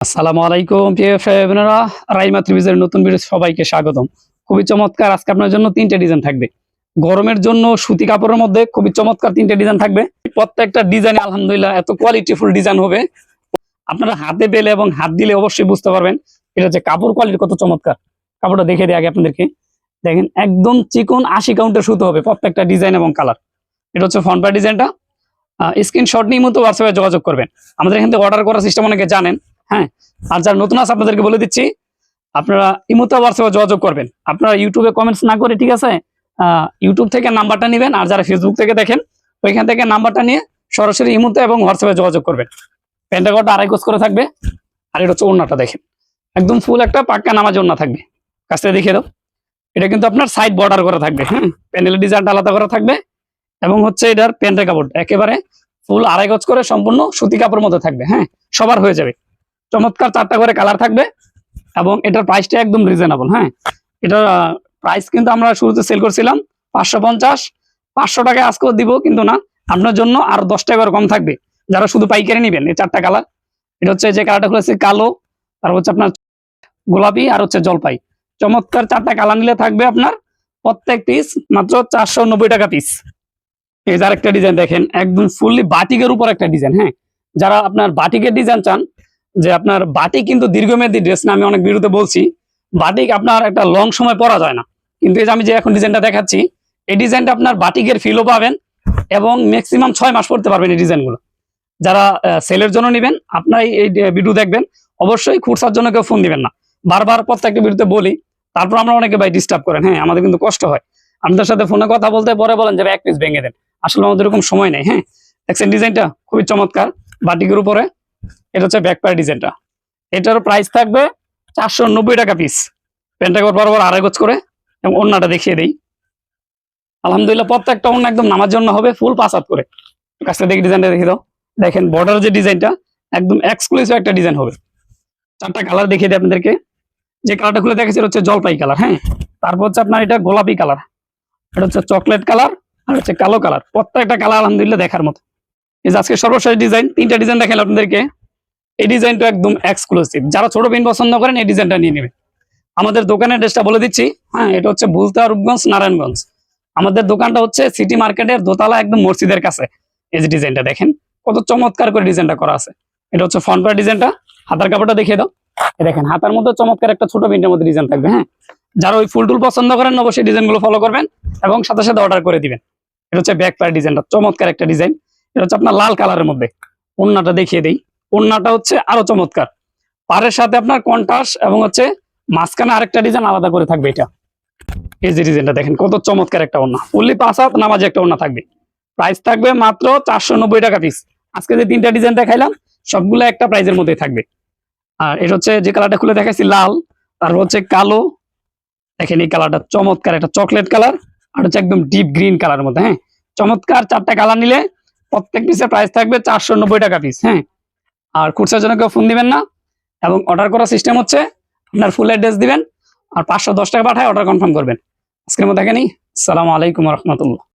আসসালামু আলাইকুম, প্রিয় ফ্রেন্ডরা রাইমা ত্রিভিজের নতুন ভিডিও সবাইকে স্বাগতম। খুবই চমৎকার, আজকে আপনার জন্য তিনটে ডিজাইন থাকবে। গরমের জন্য সুতি কাপড়ের মধ্যে খুবই চমৎকার তিনটে ডিজাইন থাকবে। প্রত্যেকটা ডিজাইন আলহামদুলিল্লাহ এত কোয়ালিটিফুল ডিজাইন হবে। আপনারা হাতে পেলে এবং হাত দিলে অবশ্যই বুঝতে পারবেন এটা হচ্ছে কাপড় কোয়ালিটি কত চমৎকার। কাপড়টা দেখে দিই আগে আপনাদেরকে। দেখেন, একদম চিকন আশি কাউন্টের সুতো হবে প্রত্যেকটা ডিজাইন এবং কালার এটা হচ্ছে ফ্রন্ট পার ডিজাইনটা স্ক্রিনশট নিয়ে মতো হোয়াটসঅ্যাপে যোগাযোগ করবেন। আমাদের এখান থেকে অর্ডার করার সিস্টেম অনেকে জানেন। হ্যাঁ? আর যারা নতুন আছে, আপনাদেরকে বলে দিচ্ছি, আপনারা ইমুতে হোয়াটসঅ্যাপে যোগাযোগ করবেন। আপনারা ইউটিউবে কমেন্টস না করে, ঠিক আছে? ইউটিউব থেকে নাম্বারটা নেবেন, আর যারা ফেসবুক থেকে দেখেন, ওইখান থেকে নাম্বারটা নিয়ে সরাসরি ইমুতে এবং হোয়াটসঅ্যাপে যোগাযোগ করবেন। প্যান্টা কোটটা আড়াই কোচ করে থাকবে, আর এটা হচ্ছে ওড়নাটা দেখেন। একদম ফুল একটা পাক্কা নামাজ ওড়না থাকবে। কাছ দেখিয়ে দাও। এটা কিন্তু আপনার সাইড বর্ডার করা থাকবে হ্যাঁ? প্যান্ডেলের ডিজাইনটা আলাদা করা থাকবে, এবং হচ্ছে এটার প্যান্টের কাপড় একেবারে ফুল আড়াই গজ করে সম্পূর্ণ সুতি কাপড়ের মধ্যে থাকবে হ্যাঁ? সবার হয়ে যাবে। চমৎকার চারটা করে কালার থাকবে এবং এটার প্রাইসটা একদম রিজনেবল হ্যাঁ? এটার প্রাইস কিন্তু আমরা শুরুতে সেল করছিলাম পাঁচশো পঞ্চাশ, পাঁচশো টাকায় আজকেও দিব, কিন্তু না, আপনার জন্য আর দশ টাকা কম থাকবে। যারা শুধু পাইকারি নেবেন, এই চারটা কালার এটা হচ্ছে যে কালারটা খুলেছে কালো, তারপর হচ্ছে আপনার গোলাপি আর হচ্ছে জলপাই। চমৎকার চারটা কালার নিলে থাকবে আপনার প্রত্যেক পিস মাত্র চারশো নব্বই টাকা পিস এই যার একটা ডিজাইন দেখেন, একদম ফুললি বাটিকের উপর একটা ডিজাইন হ্যাঁ? যারা আপনার বাটিকের ডিজাইন চান যে আপনার বাটিক কিন্তু দীর্ঘমেয়াদী ড্রেস না, আমি অনেক বিরুদ্ধে বলছি। বাটিক আপনার একটা লং সময় পরা যায় না। কিন্তু এই যে আমি যে এখন ডিজাইনটা দেখাচ্ছি, এই ডিজাইনটা আপনার বাটিকের ফিলও পাবেন এবং ম্যাক্সিমাম ছয় মাস পড়তে পারবেন এই ডিজাইনগুলো যারা সেলের জন্য নেবেন আপনার এই ভিডিও দেখবেন। অবশ্যই খুরসার জন্য কেউ ফোন দিবেন না। বারবার প্রত্যেকটা ভিডিওতে বলি, তারপর আমরা অনেকে ভাই ডিস্টার্ব করেন। হ্যাঁ আমাদের কিন্তু কষ্ট হয়। আপনাদের সাথে ফোনে কথা বলতে, পরে বলেন যে এক পিস ভেঙে দেন। আসলে আমাদের এরকম সময় নেই হ্যাঁ। দেখছেন ডিজাইনটা খুবই চমৎকার, বাটিকের উপরে। এটা হচ্ছে ব্যাকপার ডিজাইনটা এটার প্রাইস থাকবে চারশো নব্বই টাকা পিস প্যান্টটা করে বরাবর আড়াই গোছ করে এবং অন্যটা দেখিয়ে দিই। আলহামদুলিল্লাহ, প্রত্যেকটা অন্য একদম নামার জন্য হবে ফুল পাস আপ করে। কাছটা দেখি ডিজাইনটা দেখে দাও। দেখেন বর্ডার যে ডিজাইনটা একদম এক্সক্লুসিভ একটা ডিজাইন হবে। চারটা কালার দেখিয়ে দিই আপনাদেরকে। যে কালারটা খুলে দেখেছি হচ্ছে জলপাই কালার হ্যাঁ? তারপর হচ্ছে আপনার এটা গোলাপি কালার এটা হচ্ছে চকলেট কালার আর হচ্ছে কালো কালার প্রত্যেকটা কালার আলহামদুলিল্লাহ দেখার মতো। এই যে আজকে সর্বশেষ ডিজাইন তিনটা ডিজাইন দেখেন আপনাদেরকে। এই ডিজাইনটা একদম এক্সক্লুসিভ যারা ছোট পিন পছন্দ করেন, এই ডিজাইনটা নিয়ে নেবেন। আমাদের দোকানের ড্রেসটা বলে দিচ্ছি। হ্যাঁ এটা হচ্ছে বুলতা রূপগঞ্জ, নারায়ণগঞ্জ। আমাদের দোকানটা হচ্ছে সিটি মার্কেটের দোতলা একদম মসজিদের কাছে। এই যে ডিজাইনটা দেখেন, কত চমৎকার করে ডিজাইনটা করা আছে। এটা হচ্ছে ফ্রন্ট পার ডিজাইনটা। হাতার কাপড়টা দেখিয়ে দাও। দেখেন, হাতার মধ্যে চমৎকার একটা ছোট প্রিন্টের মধ্যে ডিজাইন থাকবে হ্যাঁ। যারা ওই ফুল টুল পছন্দ করেন, অবশ্যই ডিজাইনগুলো ফলো করবেন এবং সাথে সাথে অর্ডার করে দিবেন। এটা হচ্ছে ব্যাক পার ডিজাইনটা। চমৎকার একটা ডিজাইন। এটা হচ্ছে আপনার লাল কালারের মধ্যে। ওন্নাটা দেখিয়ে দেই। ওন্নাটা হচ্ছে আরও চমৎকার। পাড়ের সাথে আপনার কন্টাস এবং হচ্ছে মাঝখানে আরেকটা ডিজাইন আলাদা করে থাকবে এটা। এই যে ডিজাইনটা দেখেন, কত চমৎকার একটা ওন্না ফুললি পাঁচ নামাজে একটা ওন্না থাকবে। প্রাইস থাকবে মাত্র চারশো নব্বই টাকা পিস আজকে যে তিনটা ডিজাইন দেখাইলাম, সবগুলো একটা প্রাইজের মধ্যে থাকবে। আর এটা হচ্ছে যে কালারটা খুলে দেখাইছি, লাল। তারপর হচ্ছে কালো। দেখেন এই কালারটা চমৎকার, একটা চকলেট কালার আর হচ্ছে একদম ডিপ গ্রিন কালার মধ্যে হ্যাঁ? চমৎকার চারটা কালার নিলে প্রত্যেক পিসের প্রাইস থাকবে চারশো নব্বই টাকা পিস হ্যাঁ? আর খুচরার জন্য কেউ ফোন দিবেন না। এবং অর্ডার করার সিস্টেম হচ্ছে, আপনার ফুল অ্যাড্রেস দিবেন, আর পাঁচশো দশ টাকা পাঠায় অর্ডার কনফার্ম করবেন। আজকের মতো দেখেনি সালামু আলাইকুম রহমতুল্লাহ।